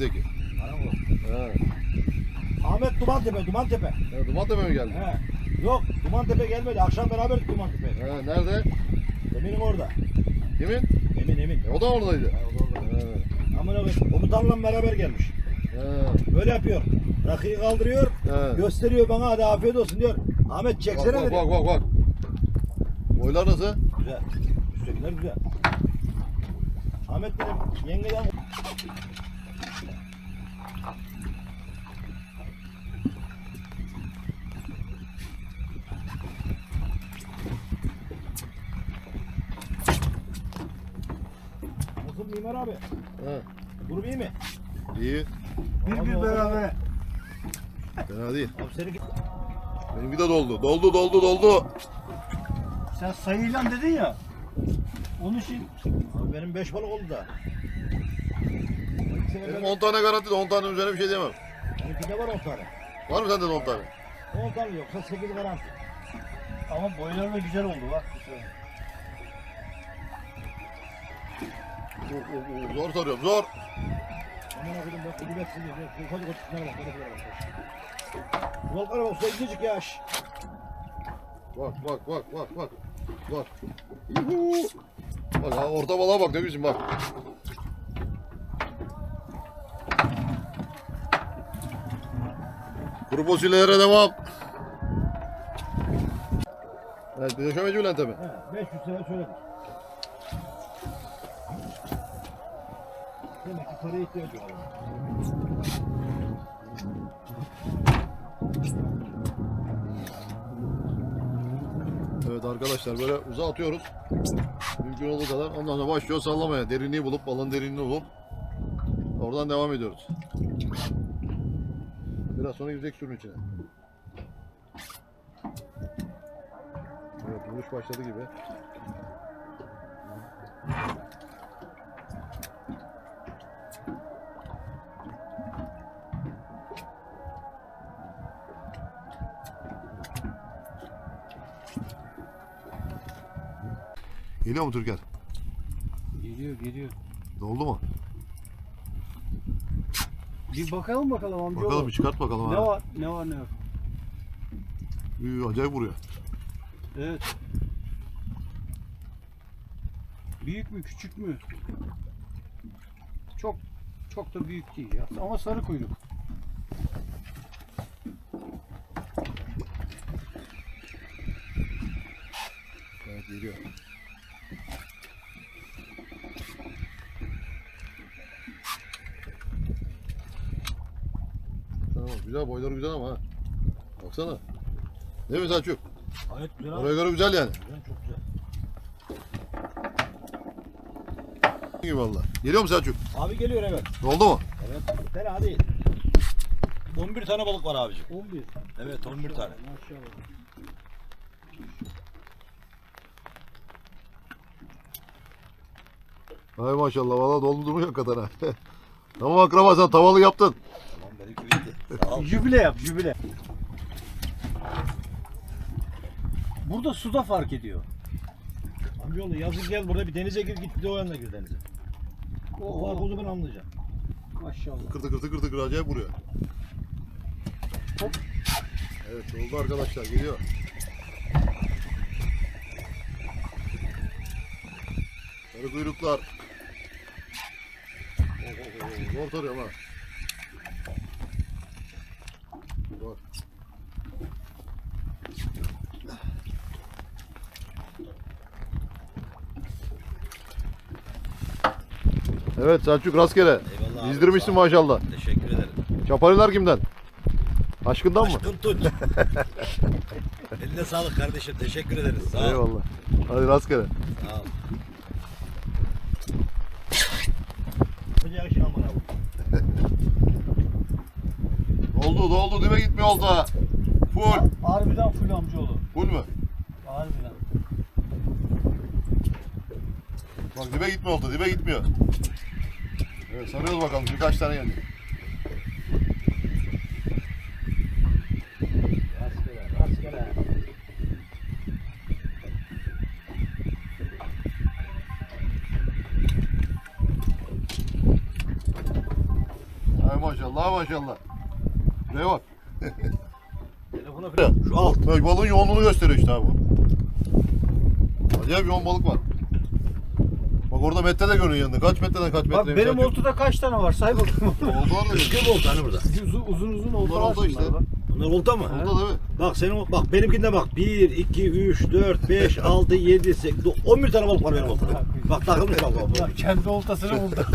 Zeki? Bana bak. He. Ahmet Dumantepe, Dumantepe. Ya Dumantepe mi geldi? He. Yok, Dumantepe gelmedi. Akşam beraber Dumantepe. He, nerede? Eminim orada. Kimin? Emin emin. E, o da oradaydı. Ha, o da orada. He. Aman abi, komutanla beraber gelmiş. He. Böyle yapıyor. Rakıyı kaldırıyor, He. gösteriyor bana hadi afiyet olsun diyor. Ahmet Bak çeksene bak dedi. bak bak bak. Boylar nasıl? Güzel. Üsttekiler güzel. Ahmet dedim, yengeden... Nasıl Mimar abi? He. Durum iyi mi? İyi. Bir bir beraber. Fena değil. Abi seninki... Benimki de doldu. Doldu doldu doldu. Sen sayıyla dedin ya. Onun için Abi benim beş balık oldu da. Benim 10 tane garanti de 10 tane üzerine bir şey diyemem. Benimkinde var on tane. Var mı sende de 10 tane? On tane yoksa sekiz garanti. ama boyları da güzel oldu bak. Oh, Zor soruyorum zor. Aman okudum ben kulübet. Hadi koç şunlara bak. Hadi şunlara bak. Balıklara bak. Suya gidecek ya. şş. Bak bak bak bak bak. Bak. Yuhu. Bak ha, orta balığa bak ne biçim bak. Kuru fasulyelere devam. Evet, bir de şömeci Bülent'e mi? He, 500 sene söyledik. Demek ki paraya ihtiyacı var. Evet arkadaşlar böyle uzağa atıyoruz. Mümkün olduğu kadar. Ondan sonra başlıyor sallamaya. Derinliği bulup, balın derinliğini bulup oradan devam ediyoruz. Biraz sonra girecek suyun içine. Evet vuruş başladı gibi. Geliyor mu Türker? Geliyor geliyor. Doldu mu? Bir bakalım bakalım amca. Bakalım bir çıkart bakalım. Ne ha. var ne var ne yok. Üy, acayip vuruyor. Evet. Büyük mü küçük mü? Çok çok da büyük değil ya. Ama sarı kuyruk. Evet geliyor. Tamam güzel boyları güzel ama ha. Baksana. Değil mi Selçuk? Gayet güzel abi. Oraya göre güzel yani. Güzel, çok güzel. İyi valla. Geliyor mu Selçuk? Abi geliyor evet. Oldu mu? Evet. Fena değil. 11 tane balık var abicim. 11. Evet 11 tane. Maşallah. Hay maşallah valla doldurmuyor kadar ha. tamam akraba sen tavalı yaptın. Tamam. Jübile yap jübile. Burada suda fark ediyor. Amcaoğlu yazın gel burada bir denize gir git bir de o yanına gir denize. O farkı o zaman anlayacaksın. Maşallah. Tıkır tıkır tıkır tıkır acayip vuruyor. Hop. Evet oldu arkadaşlar geliyor. Sarı kuyruklar. Oh, oh, oh, Zor tarıyorum ha. Bak. Evet Selçuk rastgele. Eyvallah abi, İzdirmişsin sağ ol. maşallah. Teşekkür ederim. Çapariler kimden? Aşkından mı? Aşkın tut. Eline sağlık kardeşim. Teşekkür ederiz. Sağ ol. Eyvallah. Hadi rastgele. Sağ ol. Sıcak şey. Doldu doldu dibe gitmiyor olta. Full. Harbiden full amcaoğlu. Full mü? Harbiden. Bak dibe gitmiyor olta dibe gitmiyor. Evet sarıyoruz bakalım birkaç tane geldi. Rastgele, rastgele. maşallah maşallah. Şuraya bak. Telefona. Şu alt. Bak balığın yoğunluğunu gösteriyor işte abi. Acayip yoğun balık var. Bak orada metre de görünüyor yanında. Kaç metreden kaç metre? Bak benim oltuda kaç tane var say bakalım. Oldu var da Kim oldu hani burada? uzun uzun uzun Bunlar oltalar olta işte. şunlar bak. Bunlar olta mı? Oldu tabii. Bak senin bak benimkinde bak 1 2 3 4 5 6 7 8 11 tane balık var benim oltada. Bak takılmış bak bak. Ya kendi oltasını buldu.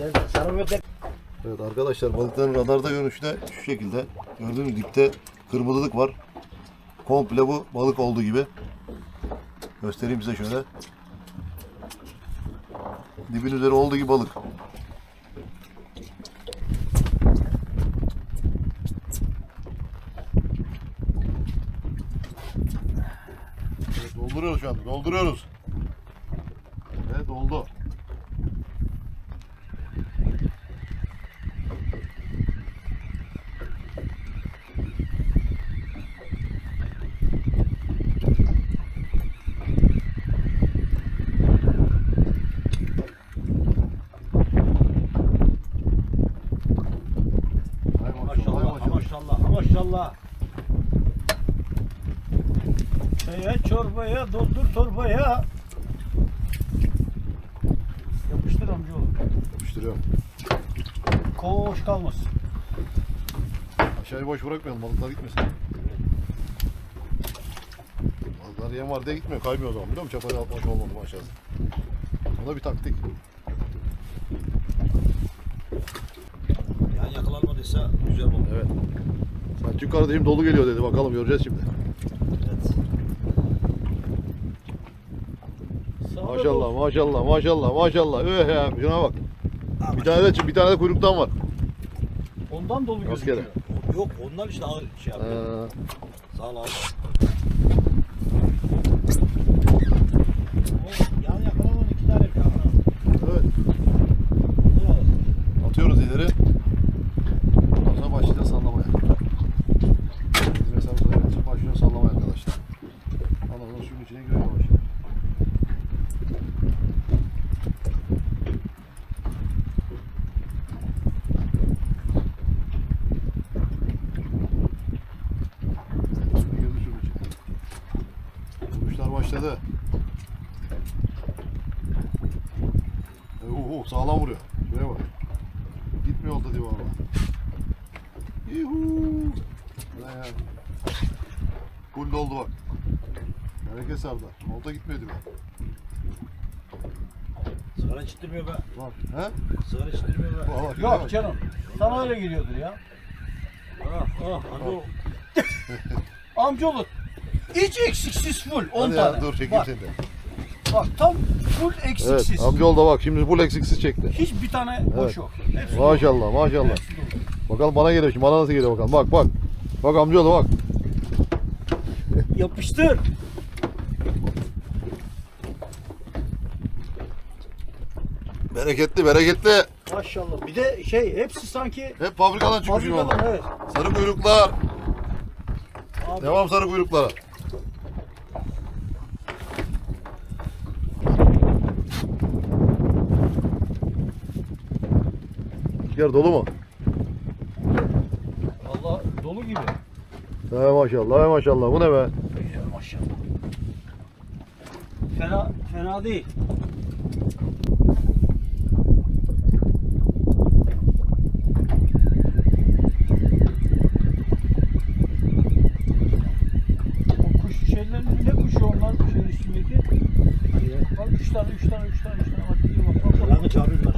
Böyle Evet arkadaşlar balıkların radarda görünüşü de şu şekilde. Gördüğünüz dipte kırmızılık var. Komple bu balık olduğu gibi. Göstereyim size şöyle. Dibin üzeri olduğu gibi balık. Dolduruyoruz şu anda. Dolduruyoruz. Evet doldu. Hay maşallah, hay maşallah maşallah. maşallah maşallah. Çaya çorbaya doldur torbaya. Yapıştır amcaoğlu. Yapıştırıyorum. Boş kalmasın. Aşağıya boş bırakmayalım balıklar gitmesin. Balıklar yem var diye gitmiyor kaymıyor o zaman biliyor musun? Çapaya atmak olmadı maşallah. O da bir taktik. Yani yakalanmadıysa güzel balık. Evet. Selçuk kardeşim dolu geliyor dedi bakalım göreceğiz şimdi. Evet. Sağda Maşallah maşallah maşallah maşallah. Öh ya şuna bak. Bir tane de bir tane de kuyruktan var. Ondan dolu gözüküyor. Yok onlar işte ağır şey yapıyor. Ee, Sağ ol abi. Yani yakalamadı iki tane yakalamadı. evet. Atıyoruz ileri. Ondan sonra başlayacağız sallamaya. Mesela sonra başlıyor sallamaya arkadaşlar. Ondan sonra suyun içine giriyor yavaş. Şimdi girdi suyun içine. Kuşlar başladı. E, uh, uh, sağlam vuruyor. Şuraya bak. Gitmiyor oldu diye valla. Yuhuu. Full doldu bak. Hareket sardı. Olta gitmiyor dibe. Sigara içtirmiyor be. Bak. He? Sigara içtirmiyor be. Valla şuraya Yok bak. canım. Sana öyle geliyordur ya. Ah ah hadi. Amcaoğlu. Hiç eksiksiz full. 10 Hadi tane. ya dur çekeyim bak, seni de. bak tam full eksiksiz. Evet amcaoğlu da bak şimdi full eksiksiz çekti. Hiç bir tane boş Evet. yok. Hepsi. Maşallah maşallah. Bakalım bana geliyor şimdi. Bana nasıl geliyor bakalım. Bak bak. Bak amcaoğlu bak. Yapıştır. Bereketli bereketli. Maşallah. Bir de şey hepsi sanki Hep fabrikadan çıkmış gibi fabrikadan valla. evet. Sarı kuyruklar. Abi, Devam sarı kuyruklara. Yer dolu mu? Dolu gibi. He maşallah he maşallah. Bu ne be? Güzel maşallah. Fena fena değil. O kuş şeylerin ne kuşu onlar şeyin üstündeki? Bak üç tane üç tane üç tane üç tane bak iyi bak bak bak. Kulağını çağırıyorlar